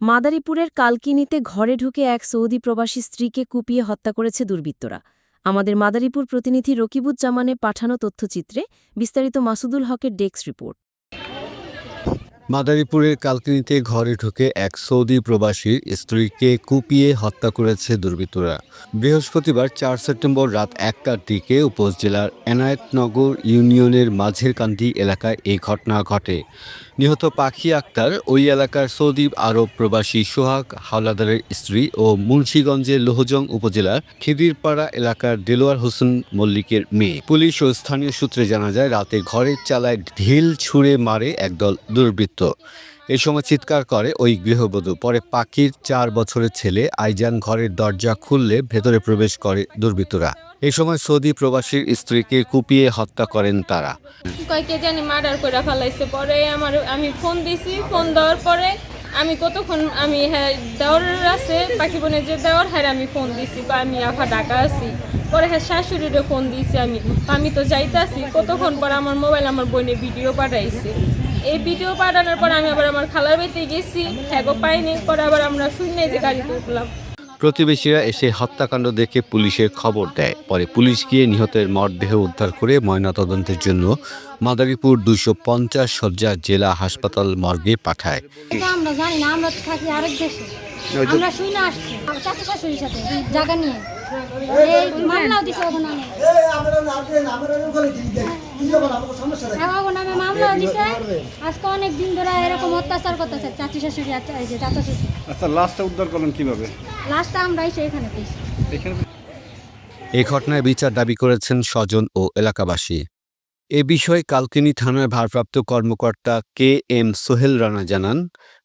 মাদারীপুরের কালকিনিতে ঘরে ঢুকে এক সৌদি প্রবাসী স্ত্রীকে কুপিয়ে হত্যা করেছে দুর্বৃত্তরা। আমাদের মাদারীপুর প্রতিনিধি রকিবুজ্জামানে পাঠানো তথ্যচিত্রে বিস্তারিত মাসুদুল হকের ডেস্ক রিপোর্ট। মাদারীপুরের কালকিনিতে ঘরে ঢুকে এক সৌদি প্রবাসীর স্ত্রীকে কুপিয়ে হত্যা করেছে দুর্বৃত্তরা। বৃহস্পতিবার চার সেপ্টেম্বর রাত একটার দিকে উপজেলার এনায়েতনগর ইউনিয়নের মাঝের কান্দি এলাকায় এই ঘটনা ঘটে। নিহত পাখি আক্তার, ওই এলাকার সৌদি আরব প্রবাসী সোহাগ হাওলাদারের স্ত্রী ও মুন্সীগঞ্জের লোহজং উপজেলার খিদিরপাড়া এলাকার দেলোয়ার হোসেন মল্লিকের মেয়ে। পুলিশ ও স্থানীয় সূত্রে জানা যায়, রাতে ঘরের চালায় ঢিল ছুঁড়ে মারে একদল দুর্বৃত্ত। এ সময় চিৎকার করে ওই গৃহবধূ। পরে পাখির চার বছরের ছেলে আইজান ঘরের দরজা খুললে ভেতরে প্রবেশ করে দুর্বৃত্তরা। এই সময় সৌদি প্রবাসীর স্ত্রীকে কুপিয়ে হত্যা করেন তারা। কয়েকে জানি মার্ডার করে ফেলাইছে। পরে আমার, আমি ফোন দিছি। ফোন দেওয়ার পরে আমি কতক্ষণ, আমি হ্যাঁ দেওয়ার আছে, পাখি বোনের যে দেওয়ার হ্যাঁ আমি ফোন দিছি। বা আমি আফা ঢাকা আছি। পরে হ্যাঁ শাশুড়িরও ফোন দিছি আমি। আমি তো যাইতে আছি কতক্ষণ পর আমার মোবাইল আমার বোনে ভিডিও পাঠাইছে। এই ভিডিও পাঠানোর পর আমি আবার আমার খালার বাড়িতে গেছি। হ্যাঁ গো পাইনি। পরে আবার আমরা শুনে যে গাড়িতে উঠলাম প্রতিবেশীরা এসে হত্যাকাণ্ড দেখে পুলিশের খবর দেয়। পরে পুলিশ গিয়ে নিহতের মরদেহ উদ্ধার করে ময়নাতদন্তের জন্য মাদারীপুর দুশো পঞ্চাশ শয্যা জেলা হাসপাতাল মর্গে পাঠায়। আমরা জানি না আমরা থাকি আরেক দেশে। আমরা শুই না আসছি সাথে জায়গা নিয়ে। আচ্ছা এই ঘটনায় বিচার দাবি করেছেন স্বজন ও এলাকাবাসী। এ বিষয়ে কালকিনি থানার ভারপ্রাপ্ত কর্মকর্তা কে এম সোহেল রানা জানান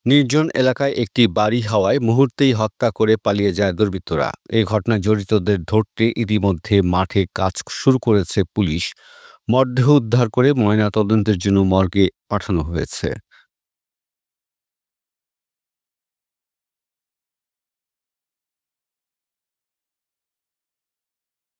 নির্জন এলাকায় একটি বাড়ি হাওয়ায় মুহূর্তেই হত্যা করে পালিয়ে যায় দুর্বৃত্তরা। এই ঘটনায় জড়িতদের ধরতে ইতিমধ্যে মাঠে কাজ শুরু করেছে পুলিশ। মরদেহ উদ্ধার করে ময়নাতদন্তের জন্য মর্গে পাঠানো হয়েছে।